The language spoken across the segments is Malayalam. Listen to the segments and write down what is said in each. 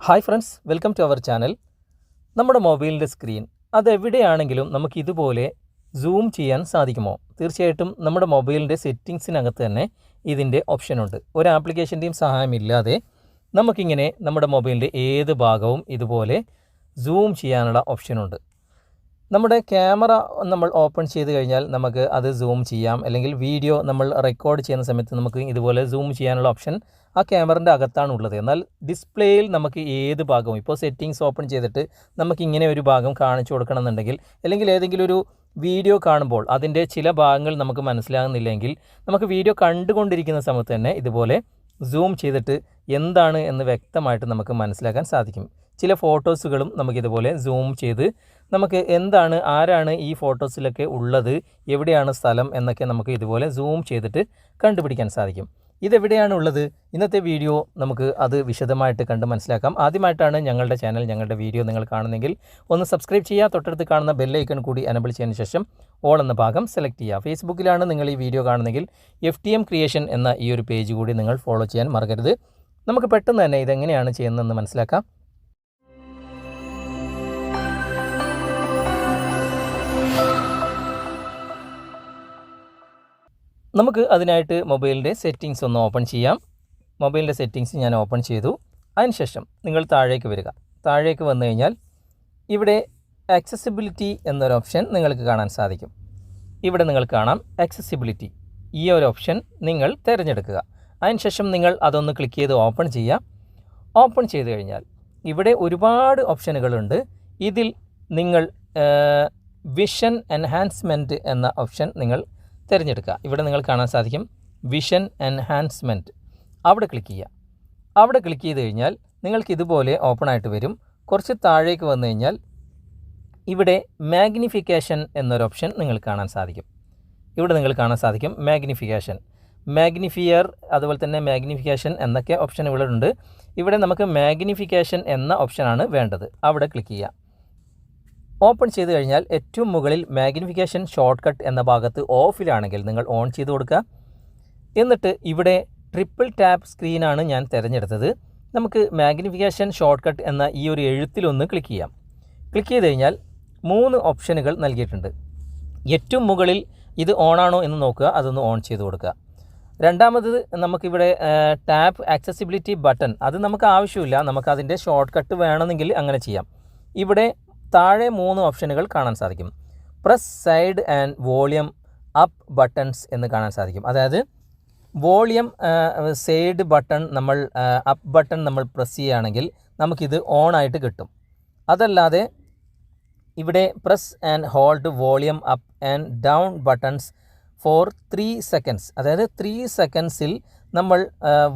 Hi friends welcome to our channel നമ്മുടെ മൊബൈലിന്റെ സ്ക്രീൻ അതെവിടെയാണെങ്കിലും നമുക്ക് ഇതുപോലെ സൂം ചെയ്യാൻ സാധിക്കുമോ? തീർച്ചയായിട്ടും നമ്മുടെ മൊബൈലിന്റെ സെറ്റിങ്സിനകത്ത് തന്നെ ഇതിന്റെ ഓപ്ഷനുണ്ട് ഒരു ആപ്ലിക്കേഷന്റെയും സഹായമില്ലാതെ നമുക്കിങ്ങനെ നമ്മുടെ മൊബൈലിന്റെ ഏത് ഭാഗവും ഇതുപോലെ സൂം ചെയ്യാനുള്ള ഓപ്ഷനുണ്ട് നമ്മുടെ ക്യാമറ നമ്മൾ ഓപ്പൺ ചെയ്ത് കഴിഞ്ഞാൽ നമുക്ക് അത് സൂം ചെയ്യാം. അല്ലെങ്കിൽ വീഡിയോ നമ്മൾ റെക്കോർഡ് ചെയ്യുന്ന സമയത്ത് നമുക്ക് ഇതുപോലെ സൂം ചെയ്യാനുള്ള ഓപ്ഷൻ ആ ക്യാമറന്റെ അകത്താണ് ഉള്ളത്. എന്നാൽ ഡിസ്പ്ലേയിൽ നമുക്ക് ഏത് ഭാഗവും ഇപ്പോൾ സെറ്റിങ്സ് ഓപ്പൺ ചെയ്തിട്ട് നമുക്ക് ഇങ്ങനെ ഒരു ഭാഗം കാണിച്ചു കൊടുക്കണമെന്നുണ്ടെങ്കിൽ അല്ലെങ്കിൽ ഏതെങ്കിലും ഒരു വീഡിയോ കാണുമ്പോൾ അതിന്റെ ചില ഭാഗങ്ങൾ നമുക്ക് മനസ്സിലാകുന്നില്ലെങ്കിൽ നമുക്ക് വീഡിയോ കണ്ടുകൊണ്ടിരിക്കുന്ന സമയത്ത് തന്നെ ഇതുപോലെ സൂം ചെയ്തിട്ട് എന്താണ് എന്ന് വ്യക്തമായിട്ട് നമുക്ക് മനസ്സിലാക്കാൻ സാധിക്കും. ചില ഫോട്ടോസുകളും നമുക്കിതുപോലെ സൂം ചെയ്ത് നമുക്ക് എന്താണ് ആരാണ് ഈ ഫോട്ടോസിലൊക്കെ ഉള്ളത് എവിടെയാണ് സ്ഥലം എന്നൊക്കെ നമുക്ക് ഇതുപോലെ സൂം ചെയ്തിട്ട് കണ്ടുപിടിക്കാൻ സാധിക്കും. ഇതെവിടെയാണ് ഉള്ളത്? ഇന്നത്തെ വീഡിയോ നമുക്ക് അത് വിശദമായിട്ട് കണ്ട് മനസ്സിലാക്കാം. ആദ്യമായിട്ടാണ് ഞങ്ങളുടെ ചാനൽ ഞങ്ങളുടെ വീഡിയോ നിങ്ങൾ കാണുന്നെങ്കിൽ ഒന്ന് സബ്സ്ക്രൈബ് ചെയ്യുക തൊട്ടടുത്ത് കാണുന്ന ബെല്ലൈക്കൺ കൂടി അനബിൾ ചെയ്യുന്ന ശേഷം ഓൾ എന്ന ഭാഗം സെലക്ട് ചെയ്യുക. ഫേസ്ബുക്കിലാണ് നിങ്ങൾ ഈ വീഡിയോ കാണുന്നെങ്കിൽ എഫ് ടി എം ക്രിയേഷൻ എന്ന ഈ ഒരു പേജ് കൂടി നിങ്ങൾ ഫോളോ ചെയ്യാൻ മറക്കരുത്. നമുക്ക് പെട്ടെന്ന് തന്നെ ഇതെങ്ങനെയാണ് ചെയ്യുന്നതെന്ന് മനസ്സിലാക്കാം. നമുക്ക് അതിനായിട്ട് മൊബൈലിന്റെ സെറ്റിങ്സ് ഒന്ന് ഓപ്പൺ ചെയ്യാം. മൊബൈലിന്റെ സെറ്റിങ്സ് ഞാൻ ഓപ്പൺ ചെയ്തു. അതിനുശേഷം നിങ്ങൾ താഴേക്ക് വരിക. താഴേക്ക് വന്നു കഴിഞ്ഞാൽ ഇവിടെ ആക്സസിബിലിറ്റി എന്നൊരു ഓപ്ഷൻ നിങ്ങൾക്ക് കാണാൻ സാധിക്കും. ഇവിടെ നിങ്ങൾ കാണാം ആക്സസിബിലിറ്റി ഈ ഒരു ഓപ്ഷൻ നിങ്ങൾ തിരഞ്ഞെടുക്കുക. അതിനുശേഷം നിങ്ങൾ അതൊന്ന് ക്ലിക്ക് ചെയ്ത് ഓപ്പൺ ചെയ്യാം ഓപ്പൺ ചെയ്ത് കഴിഞ്ഞാൽ ഇവിടെ ഒരുപാട് ഓപ്ഷനുകളുണ്ട് ഇതിൽ നിങ്ങൾ വിഷൻ എൻഹാൻസ്മെന്റ് എന്ന ഓപ്ഷൻ നിങ്ങൾ തിരഞ്ഞെടുക്കുക. ഇവിടെ നിങ്ങൾ കാണാൻ സാധിക്കും വിഷൻ എൻഹാൻസ്മെന്റ് അവിടെ ക്ലിക്ക് ചെയ്യുക. അവിടെ ക്ലിക്ക് ചെയ്ത് കഴിഞ്ഞാൽ നിങ്ങൾക്ക് ഇതുപോലെ ഓപ്പൺ ആയിട്ട് വരും. കുറച്ച് താഴേക്ക് വന്നു കഴിഞ്ഞാൽ ഇവിടെ മാഗ്നിഫിക്കേഷൻ എന്നൊരു ഓപ്ഷൻ നിങ്ങൾ കാണാൻ സാധിക്കും. ഇവിടെ നിങ്ങൾ കാണാൻ സാധിക്കും മാഗ്നിഫിക്കേഷൻ മാഗ്നിഫിയർ അതുപോലെ തന്നെ മാഗ്നിഫിക്കേഷൻ എന്നൊക്കെ ഓപ്ഷൻ ഇവിടെ ഉണ്ട്. ഇവിടെ നമുക്ക് മാഗ്നിഫിക്കേഷൻ എന്ന ഓപ്ഷനാണ് വേണ്ടത്. അവിടെ ക്ലിക്ക് ചെയ്യുക. ഓപ്പൺ ചെയ്ത് കഴിഞ്ഞാൽ ഏറ്റവും മുകളിൽ മാഗ്നിഫിക്കേഷൻ ഷോർട്ട് കട്ട് എന്ന ഭാഗത്ത് ഓഫിലാണെങ്കിൽ നിങ്ങൾ ഓൺ ചെയ്ത് കൊടുക്കുക. എന്നിട്ട് ഇവിടെ ട്രിപ്പിൾ ടാപ്പ് സ്ക്രീനാണ് ഞാൻ തിരഞ്ഞെടുത്തത്. നമുക്ക് മാഗ്നിഫിക്കേഷൻ ഷോർട്ട് കട്ട് എന്ന ഈ ഒരു എഴുത്തിലൊന്ന് ക്ലിക്ക് ചെയ്യാം. ക്ലിക്ക് ചെയ്ത് കഴിഞ്ഞാൽ മൂന്ന് ഓപ്ഷനുകൾ നൽകിയിട്ടുണ്ട്. ഏറ്റവും മുകളിൽ ഇത് ഓണാണോ എന്ന് നോക്കുക. അതൊന്ന് ഓൺ ചെയ്ത് കൊടുക്കുക. രണ്ടാമത് നമുക്കിവിടെ ടാപ്പ് ആക്സസിബിലിറ്റി ബട്ടൺ. അത് നമുക്ക് ആവശ്യമില്ല. നമുക്കതിന്റെ ഷോർട്ട് കട്ട് വേണമെങ്കിൽ അങ്ങനെ ചെയ്യാം. ഇവിടെ താഴെ മൂന്ന് ഓപ്ഷനുകൾ കാണാൻ സാധിക്കും. Press side and volume up buttons എന്ന് കാണാൻ സാധിക്കും. അതായത് വോളിയം സൈഡ് ബട്ടൺ നമ്മൾ അപ്പ് ബട്ടൺ നമ്മൾ പ്രസ് ചെയ്യുകയാണെങ്കിൽ നമുക്കിത് ഓൺ ആയിട്ട് കിട്ടും. അതല്ലാതെ ഇവിടെ press and hold volume up and down buttons for three seconds. അതായത് ത്രീ സെക്കൻഡ്സിൽ നമ്മൾ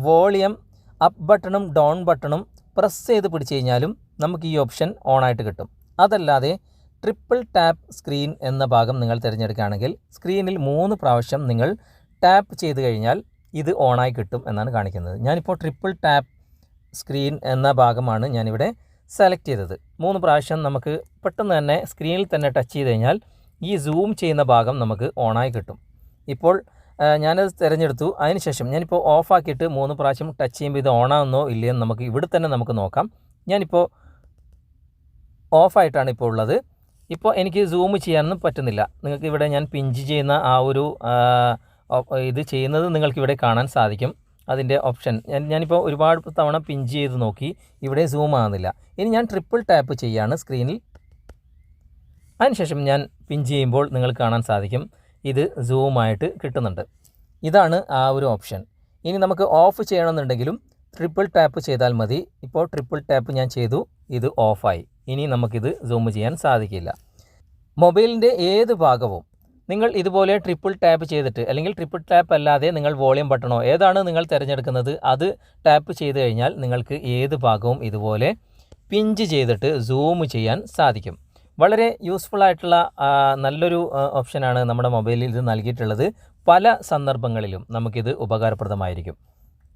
വോളിയം അപ്പ് ബട്ടണും ഡൗൺ ബട്ടണും പ്രസ് ചെയ്ത് പിടിച്ചു കഴിഞ്ഞാലും നമുക്ക് ഈ ഓപ്ഷൻ ഓണായിട്ട് കിട്ടും. അതല്ലാതെ ട്രിപ്പിൾ ടാപ്പ് സ്ക്രീൻ എന്ന ഭാഗം നിങ്ങൾ തിരഞ്ഞെടുക്കുകയാണെങ്കിൽ സ്ക്രീനിൽ മൂന്ന് പ്രാവശ്യം നിങ്ങൾ ടാപ്പ് ചെയ്ത് കഴിഞ്ഞാൽ ഇത് ഓണായി കിട്ടും എന്നാണ് കാണിക്കുന്നത്. ഞാനിപ്പോൾ ട്രിപ്പിൾ ടാപ്പ് സ്ക്രീൻ എന്ന ഭാഗമാണ് ഞാനിവിടെ സെലക്ട് ചെയ്തത്. മൂന്ന് പ്രാവശ്യം നമുക്ക് പെട്ടെന്ന് തന്നെ സ്ക്രീനിൽ തന്നെ ടച്ച് ചെയ്ത് കഴിഞ്ഞാൽ ഈ സൂം ചെയ്യുന്ന ഭാഗം നമുക്ക് ഓണായി കിട്ടും. ഇപ്പോൾ ഞാനത് തിരഞ്ഞെടുത്തു. അതിനുശേഷം ഞാനിപ്പോൾ ഓഫാക്കിയിട്ട് മൂന്ന് പ്രാവശ്യം ടച്ച് ചെയ്യുമ്പോൾ ഇത് ഓണാകുന്നോ ഇല്ലയെന്ന് നമുക്ക് ഇവിടെ തന്നെ നമുക്ക് നോക്കാം. ഞാനിപ്പോൾ ഓഫായിട്ടാണ് ഇപ്പോൾ ഉള്ളത്. ഇപ്പോൾ എനിക്ക് സൂം ചെയ്യാനൊന്നും പറ്റുന്നില്ല. നിങ്ങൾക്ക് ഇവിടെ ഞാൻ പിഞ്ച് ചെയ്യുന്ന ആ ഒരു ഇത് ചെയ്യുന്നത് നിങ്ങൾക്ക് ഇവിടെ കാണാൻ സാധിക്കും. അതിന്റെ ഓപ്ഷൻ ഞാൻ ഞാനിപ്പോൾ ഒരുപാട് തവണ പിഞ്ച് ചെയ്ത് നോക്കി. ഇവിടെ സൂം ആകുന്നില്ല ഇനി ഞാൻ ട്രിപ്പിൾ ടാപ്പ് ചെയ്യാണ് സ്ക്രീനിൽ അതിനുശേഷം ഞാൻ പിഞ്ച് ചെയ്യുമ്പോൾ നിങ്ങൾ കാണാൻ സാധിക്കും. ഇത് സൂമായിട്ട് കിട്ടുന്നുണ്ട്. ഇതാണ് ആ ഒരു ഓപ്ഷൻ ഇനി നമുക്ക് ഓഫ് ചെയ്യണമെന്നുണ്ടെങ്കിലും ട്രിപ്പിൾ ടാപ്പ് ചെയ്താൽ മതി. ഇപ്പോൾ ട്രിപ്പിൾ ടാപ്പ് ഞാൻ ചെയ്തു. ഇത് ഓഫായി ഇനി നമുക്കിത് സൂം ചെയ്യാൻ സാധിക്കില്ല. മൊബൈലിന്റെ ഏത് ഭാഗവും നിങ്ങൾ ഇതുപോലെ ട്രിപ്പിൾ ടാപ്പ് ചെയ്തിട്ട് അല്ലെങ്കിൽ ട്രിപ്പിൾ ടാപ്പ് അല്ലാതെ നിങ്ങൾ വോളിയം ബട്ടണോ ഏതാണ് നിങ്ങൾ തിരഞ്ഞെടുക്കുന്നത് അത് ടാപ്പ് ചെയ്ത് കഴിഞ്ഞാൽ നിങ്ങൾക്ക് ഏത് ഭാഗവും ഇതുപോലെ പിഞ്ച് ചെയ്തിട്ട് സൂം ചെയ്യാൻ സാധിക്കും. വളരെ യൂസ്ഫുൾ ആയിട്ടുള്ള നല്ലൊരു ഓപ്ഷനാണ് നമ്മുടെ മൊബൈലിൽ ഇത് നൽകിയിട്ടുള്ളത്. പല സന്ദർഭങ്ങളിലും നമുക്കിത് ഉപകാരപ്രദമായിരിക്കും.